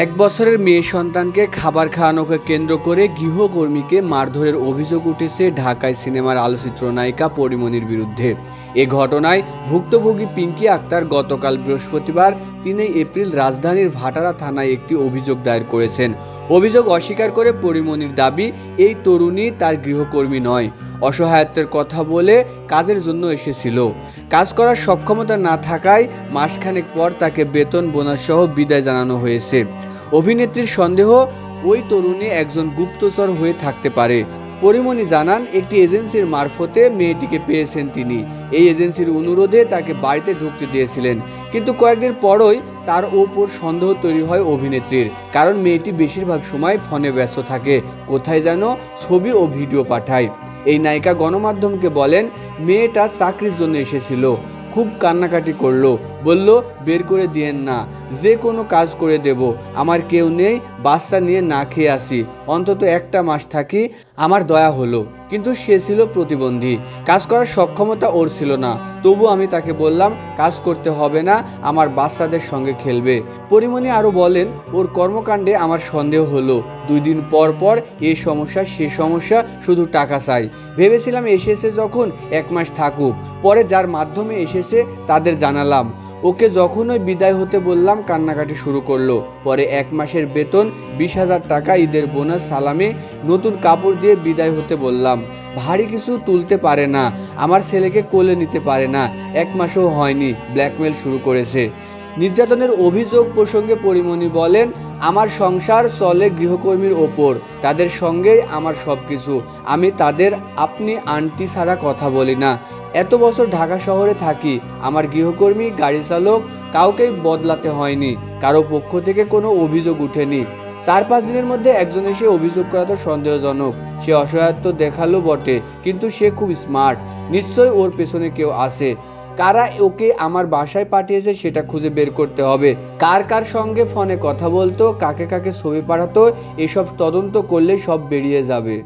এক বছরের মেয়ে সন্তানকে খাবার খাওয়ানোকে কেন্দ্র করে গৃহকর্মীকে মারধরের অভিযোগ উঠেছে ঢাকায় সিনেমার আলোচিত্র নায়িকা পরিমণির বিরুদ্ধে। এ ঘটনায় ভুক্তভোগী পিঙ্কি আক্তার গতকাল বৃহস্পতিবার তিনই এপ্রিল রাজধানীর ভাটারা থানায় একটি অভিযোগ দায়ের করেছেন। অভিযোগ অস্বীকার করে পরিমণির দাবি, এই তরুণী তার গৃহকর্মী নয়। অসহায়ত্বের কথা বলে কাজের জন্য এসেছিল। কাজ করার সক্ষমতা না থাকায় মাসখানেক পর তাকে বেতন বোনাস সহ বিদায় জানানো হয়েছে। অভিনেত্রীর সন্দেহ, ওই তরুণী একজন গুপ্তচর হয়ে থাকতে পারে। পরিমণি জানান, একটি এজেন্সির মারফতে মেয়েটিকে পেয়েছেন তিনি। এই এজেন্সির অনুরোধে তাকে বাড়িতে ঢুকতে দিয়েছিলেন। কিন্তু কয়েকদিন পরই তার ওপর সন্দেহ তৈরি হয় অভিনেত্রীর। কারণ মেয়েটি বেশিরভাগ সময় ফোনে ব্যস্ত থাকে। কোথায় যেন ছবি ও ভিডিও পাঠায়। এই নায়িকা গণমাধ্যমকে বলেন মেয়েটা চাকরির জন্য এসেছিল। খুব কান্নাকাটি করল। বলল, বের করে দিয়েন না, যে কোনো কাজ করে দেব, আমার কেউ নেই, বাচ্চা নিয়ে না খেয়ে আসি, অন্তত একটা মাস থাকি, আমার দয়া হলো। কিন্তু সে ছিল প্রতিবন্ধী, কাজ করার সক্ষমতা ওর ছিল না, তবু আমি তাকে বললাম, কাজ করতে হবে না, আমার বাচ্চাদের সঙ্গে খেলবে। পরিমণি আরও বলেন, ওর কর্মকাণ্ডে আমার সন্দেহ হলো, দুই দিন পর পর এ সমস্যা, সে সমস্যা, শুধু টাকা চাই। ভেবেছিলাম এসেছে যখন এক মাস থাকুক, পরে যার মাধ্যমে এসেছে তাদের জানালাম। ওকে যখনই বিদায় হতে বললাম, কান্নাকাটি শুরু করল। পরে এক মাসের বেতন, বিশ হাজার টাকা ঈদের বোনাস, সালামে নতুন কাপড় দিয়ে বিদায় হতে বললাম। ভারী কিছু তুলতে পারে না, আমার ছেলেকে কোলে নিতে পারে না, এক মাসও হয়নি, ব্ল্যাকমেল শুরু করেছে। নির্যাতনের অভিযোগ প্রসঙ্গে পরিমণি বলেন, আমার সংসার চলে গৃহকর্মীর ওপর, তাদের সঙ্গেই আমার সব কিছু আমি তাদের, আপনি আন্টি ছাড়া কথা বলি না। এত বছর ঢাকা শহরে থাকি, আমার গৃহকর্মী গাড়ি চালক কাউকেই বদলাতে হয়নি, কারও পক্ষ থেকে কোনো অভিযোগ উঠেনি। চার পাঁচ দিনের মধ্যে একজন এসে অভিযোগ করা তো সন্দেহজনক, সে অসহায়ত্ব দেখাল বটে, কিন্তু সে খুব স্মার্ট নিশ্চয়ই ওর পেছনে কেউ আছে। কারা ওকে আমার বাসায় পাঠিয়েছে সেটা খুঁজে বের করতে হবে। কার কার সঙ্গে ফোনে কথা বলতো, কাকে কাকে ছবি পাঠাতো, এসব তদন্ত করলে সব বেরিয়ে যাবে।